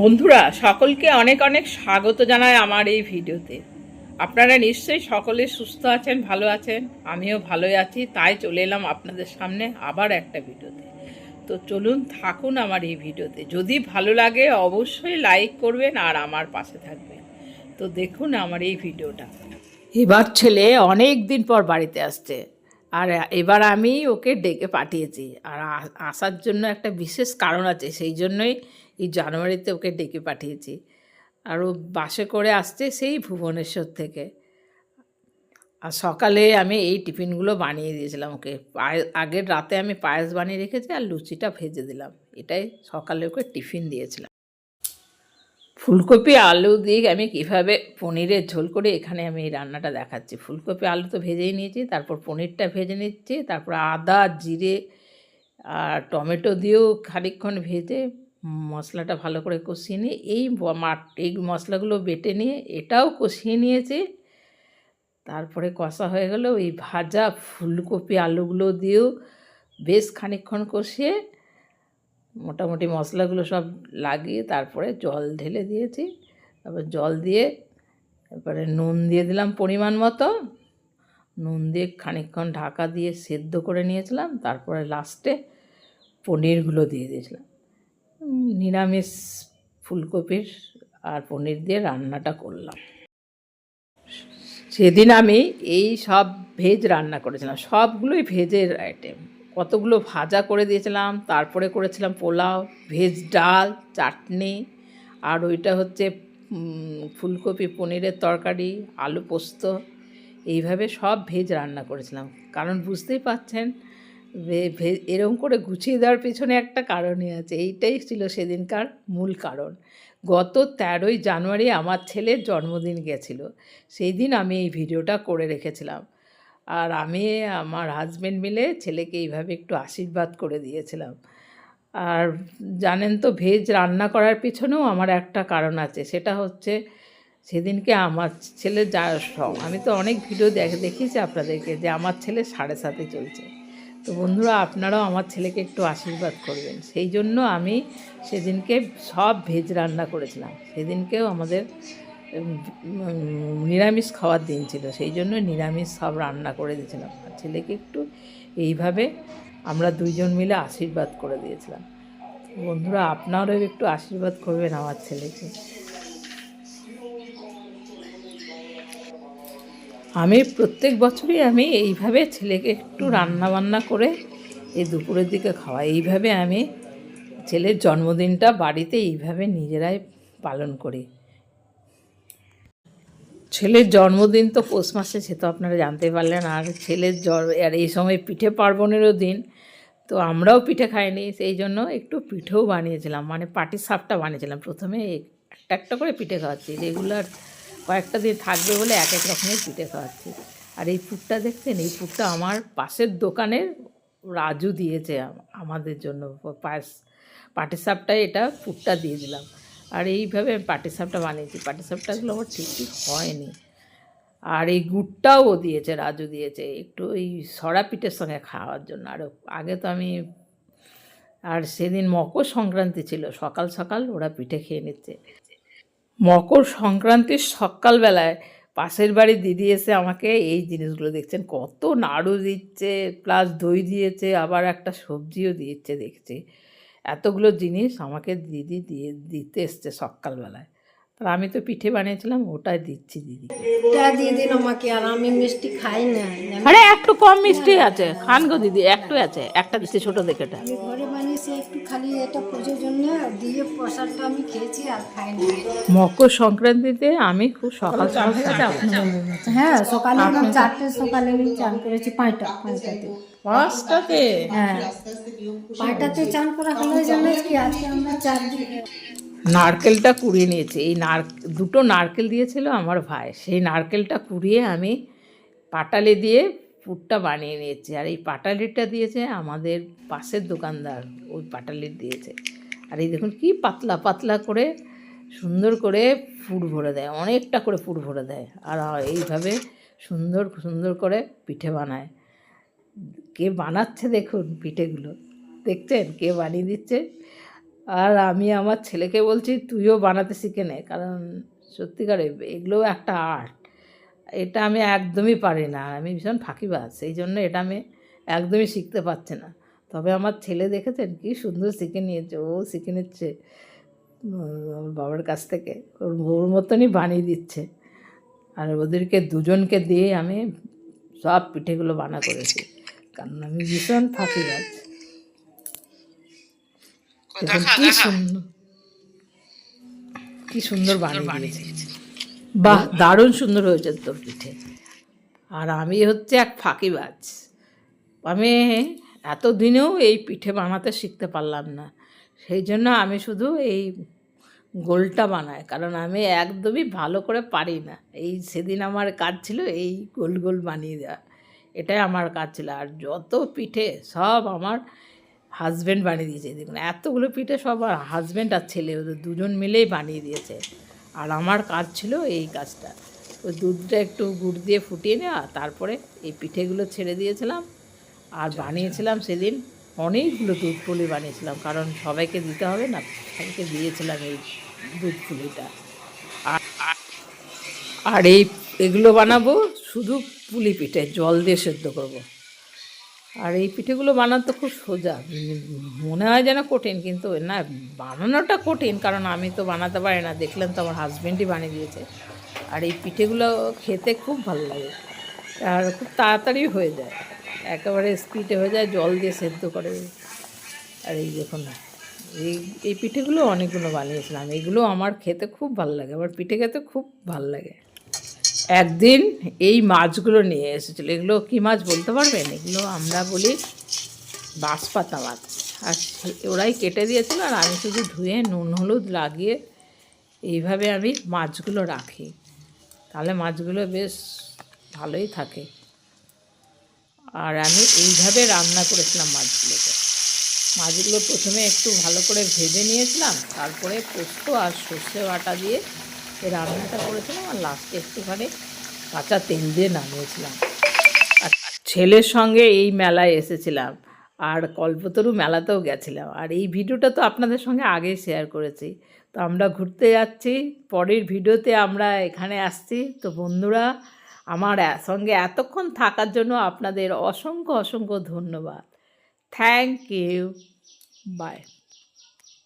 বন্ধুরা, সকলকে অনেক অনেক স্বাগত জানাই আমার এই ভিডিওতে। আপনারা নিশ্চয়ই সকলে সুস্থ আছেন, ভালো আছেন, আমিও ভালোই আছি, তাই চলে এলাম আপনাদের সামনে আবার একটা ভিডিওতে। তো চলুন, থাকুন আমার এই ভিডিওতে। যদি ভালো লাগে, অবশ্যই লাইক করবেন আর আমার পাশে থাকবেন। তো দেখুন আমার এই ভিডিওটা। এবার ছেলে অনেক দিন পর বাড়িতে আসছে। আর এবার আমি ওকে ডেকে পাঠিয়েছি। আর আসার জন্য একটা বিশেষ কারণ আছে, সেই জন্যই এই জানুয়ারিতে ওকে ডেকে পাঠিয়েছি। আর ও বাসে করে আসছে সেই ভুবনেশ্বর থেকে। আর সকালে আমি এই টিফিনগুলো বানিয়ে দিয়েছিলাম ওকে। পায়ে- আগের রাতে আমি পায়েস বানিয়ে রেখেছি আর লুচিটা ভেজে দিলাম। এটাই সকালে ওকে টিফিন দিয়েছিলাম। ফুলকপি, আলু দিয়ে আমি কীভাবে পনিরের ঝোল করে এখানে আমি এই রান্নাটা দেখাচ্ছি। ফুলকপি, আলু তো ভেজেই নিয়েছি, তারপর পনিরটা ভেজে নিচ্ছি, তারপর আদা, জিরে আর টমেটো দিয়েও খানিকক্ষণ ভেজে মশলাটা ভালো করে কষিয়ে নিয়ে, এই মাট, এই মশলাগুলো বেটে নিয়ে এটাও কষিয়ে নিয়েছি। তারপরে কষা হয়ে গেল ওই ভাজা ফুলকপি, আলুগুলো দিয়েও বেশ খানিকক্ষণ কষিয়ে মোটামুটি মশলাগুলো সব লাগিয়ে তারপরে জল ঢেলে দিয়েছি। তারপর জল দিয়ে তারপরে নুন দিয়ে দিলাম পরিমাণ মতো। নুন দিয়ে খানিকক্ষণ ঢাকা দিয়ে সেদ্ধ করে নিয়েছিলাম। তারপরে লাস্টে পনিরগুলো দিয়ে দিয়েছিলাম। নিরামিষ ফুলকপির আর পনির দিয়ে রান্নাটা করলাম। সেদিন আমি এই সব ভেজ রান্না করেছিলাম। সবগুলোই ভেজের আইটেম কতগুলো ভাজা করে দিয়েছিলাম, তারপরে করেছিলাম পোলাও, ভেজ ডাল, চাটনি, আর ওইটা হচ্ছে ফুলকপি পনিরের তরকারি, আলু পোস্ত, এইভাবে সব ভেজ রান্না করেছিলাম। কারণ বুঝতেই পাচ্ছেন এরকম করে গুছিয়ে দেওয়ার পেছনে একটা কারণই আছে, এইটাই ছিল সেদিনকার মূল কারণ। গত তেরোই জানুয়ারি আমার ছেলের জন্মদিন গেছিল, সেই দিন আমি এই ভিডিওটা করে রেখেছিলাম। আর আমি আমার হাজব্যান্ড মিলে ছেলেকে এইভাবে একটু আশীর্বাদ করে দিয়েছিলাম। আর জানেন তো ভেজ রান্না করার পিছনেও আমার একটা কারণ আছে। সেটা হচ্ছে, সেদিনকে আমার ছেলে যা আমি তো অনেক ভিডিও দেখে, দেখিয়েছি আপনাদেরকে যে আমার ছেলে সাড়ে সাথে চলছে। তো বন্ধুরা, আপনারাও আমার ছেলেকে একটু আশীর্বাদ করবেন। সেই জন্য আমি সেদিনকে সব ভেজ রান্না করেছিলাম। সেদিনকেও আমাদের নিরামিষ খাওয়ার দিন ছিল, সেই জন্য নিরামিষ সব রান্না করে দিয়েছিলাম। আর ছেলেকে একটু এইভাবে আমরা দুইজন মিলে আশীর্বাদ করে দিয়েছিলাম। বন্ধুরা, আপনারাও একটু আশীর্বাদ করবেন আমার ছেলেকে। আমি প্রত্যেক বছরই আমি এইভাবে ছেলেকে একটু রান্না বান্না করে এই দুপুরের দিকে খাওয়াই। এইভাবে আমি ছেলের জন্মদিনটা বাড়িতে এইভাবে নিজেরাই পালন করি। ছেলের জন্মদিন তো পৌষ মাসে, সে তো আপনারা জানতে পারলেন। আর ছেলের জ্বর, আর এই সময় পিঠে পার্বণেরও দিন, তো আমরাও পিঠে খাইনি, সেই জন্য একটু পিঠেও বানিয়েছিলাম। মানে পাটির সাপটা বানিয়েছিলাম প্রথমে একটা একটা করে পিঠে খাওয়াচ্ছি। রেগুলার কয়েকটা দিন থাকবে বলে এক এক রকমের পিঠে খাওয়াচ্ছি। আর এই পুরটা দেখছেন, এই পুরটা আমার পাশের দোকানের রাজু দিয়েছে, আমাদের জন্য পায়েস পাটিসাপটায় এটা পুরটা দিয়ে দিলাম। আর এইভাবে আমি পাটিসাপটা বানিয়েছি। পাটিসাপটাগুলো আমার ঠিক ঠিক হয়নি। আর এই গুড়টাও দিয়েছে, রাজু দিয়েছে, একটু ওই সরা পিঠের সঙ্গে খাওয়ার জন্য। আর আগে তো আমি, আর সেদিন মকর সংক্রান্তি ছিল, সকাল সকাল ওরা পিঠে খেয়ে নিচ্ছে। মকর সংক্রান্তির সকালবেলায় পাশের বাড়ি দিদি এসে আমাকে এই জিনিসগুলো দেখছেন, কত নাড়ু দিচ্ছে, প্লাস দই দিয়েছে, আবার একটা সবজিও দিয়েছে দেখছি। এতগুলো জিনিস আমাকে দিদি দিয়ে দিতে এসছে সকালবেলায়। আর আমি তো পিঠে বানিয়েছিলাম ওটাই দিচ্ছি দিদি। এটা দিয়ে দিন আমাকে আর আমি মিষ্টি খাই না? আরে একটু কম মিষ্টি আছে। খান গো দিদি একটু আছে একটা দিচ্ছি ছোট দেখেটা আমি ঘরে বানিয়েছি একটু খালি এটা পুজোর জন্য দিয়ে প্রসাদটা আমি খেয়েছি আর খাইনি মকর সংক্রান্তিতে আমি খুব সকাল সকাল হ্যাঁ সকালে আমি চারটে সকালে আমি চান করেছি পাঁচটা পাঁচটাতে। পাঁচটাতে? হ্যাঁ। পাঁচটাতে চান করা হলো কি? আজকে আমরা চার দিন নারকেলটা কুড়িয়ে নিয়েছি। এই নার, দুটো নারকেল দিয়েছিল আমার ভাই। সেই নারকেলটা কুড়িয়ে আমি পাটালি দিয়ে পুরটা বানিয়ে নিয়েছি। আর এই পাটালিটা দিয়েছে আমাদের পাশের দোকানদার। ওই পাটালির দিয়েছে। আর এই দেখুন কি পাতলা পাতলা করে সুন্দর করে পুর ভরে দেয়। অনেকটা করে পুর ভরে দেয়। আর এইভাবে সুন্দর সুন্দর করে পিঠে বানায়। কে বানাচ্ছে দেখুন পিঠেগুলো। দেখছেন? কে বানিয়ে দিচ্ছে? আর আমি আমার ছেলেকে বলছি তুইও বানাতে শিখে নে। কারণ সত্যিকারে এগুলো একটা আর্ট এটা আমি একদমই পারি না। আমি ভীষণ ফাঁকিবাজ। সেই জন্য এটা আমি একদমই শিখতে পারছি না। তবে আমার ছেলে দেখেছেন কি সুন্দর শিখে নিয়েছে। ও শিখে নিচ্ছে উম, ওর বাবার কাছ থেকে। ওর ওর মতনই বানিয়ে দিচ্ছে। আর ওদেরকে দুজনকে দিয়ে আমি সব পিঠেগুলো বানা করেছি। কারণ আমি ভীষণ ফাঁকিবাজ। কি সুন্দর। কি সুন্দর বানিয়ে দিয়েছে। বাহ দারুণ সুন্দর হয়েছে তোর পিঠে। আর আমি হচ্ছে এক ফাঁকিবাজ। আমি এতদিনেও এই পিঠে বানাতে শিখতে পারলাম না। সেই জন্য আমি শুধু এই গোলটা বানাই কারণ আমি একদমই ভালো করে পারি না। এই সেদিন আমার কাজ ছিল এই গোল গোল বানিয়ে দেওয়া। এটাই আমার কাজ ছিল। আর যত পিঠে সব আমার হাজব্যান্ড বানিয়ে দিয়েছে। দেখুন এতগুলো পিঠে সব আর হাজব্যান্ড আর ছেলে ওদের দুজন মিলেই বানিয়ে দিয়েছে। আর আমার কাজ ছিল এই কাজটা। ওই দুধটা একটু গুড় দিয়ে ফুটিয়ে নেওয়া তারপরে এই পিঠেগুলো ছেড়ে দিয়েছিলাম। আর বানিয়েছিলাম সেদিন অনেকগুলো দুধ পুলি বানিয়েছিলাম কারণ সবাইকে দিতে হবে না সবাইকে দিয়েছিলাম এই দুধ পুলিটা। আর- আর এই এগুলো বানাবো শুধু পুলি পিঠে জল দিয়ে সেদ্ধ করব। আর এই পিঠেগুলো বানাতে খুব সোজা। মনে হয় যেন কঠিন, কিন্তু না, বানানোটা কঠিন, কারণ আমি তো বানাতে পারি না। দেখলেন তো আমার হাজব্যান্ডই বানিয়ে দিয়েছে। আর এই পিঠেগুলো খেতে খুব ভালো লাগে। আর খুব তাড়াতাড়ি হয়ে যায়। একেবারে স্পিডে হয়ে যায়, জল দিয়ে সেদ্ধ করে। আর এই দেখুন, এই এই পিঠেগুলো অনেকগুলো বানিয়েছিলাম। এগুলো আমার খেতে খুব ভালো লাগে। আমার পিঠে খেতে খুব ভালো লাগে। একদিন এই মাছগুলো নিয়ে এসেছিল। এগুলো কী মাছ বলতে পারবেন? এগুলো আমরা বলি বাঁশপাতা মাছ। আর ওরাই কেটে দিয়েছিল আর আমি শুধু ধুয়ে নুন, হলুদ লাগিয়ে এইভাবে আমি মাছগুলো রাখি। তাহলে মাছগুলো বেশ ভালোই থাকে। আর আমি এইভাবে রান্না করেছিলাম মাছগুলোকে। মাছগুলো প্রথমে একটু ভালো করে ভেজে নিয়েছিলাম, তারপরে পোস্ত আর সর্ষে বাটা দিয়ে রান্নাটা করেছিলাম আর লাস্টে একটুখানি কাঁচা তেল দিয়ে নামিয়েছিলাম। আর ছেলের সঙ্গে এই মেলায় এসেছিলাম। আর কল্পতরু মেলাতেও গেছিলাম। আর এই ভিডিওটা তো আপনাদের সঙ্গে আগেই শেয়ার করেছি। তো আমরা ঘুরতে যাচ্ছি, পরের ভিডিওতে আমরা এখানে আসছি। তো বন্ধুরা, আমার সঙ্গে এতক্ষণ থাকার জন্য আপনাদের অসংখ্য অসংখ্য ধন্যবাদ। Thank you by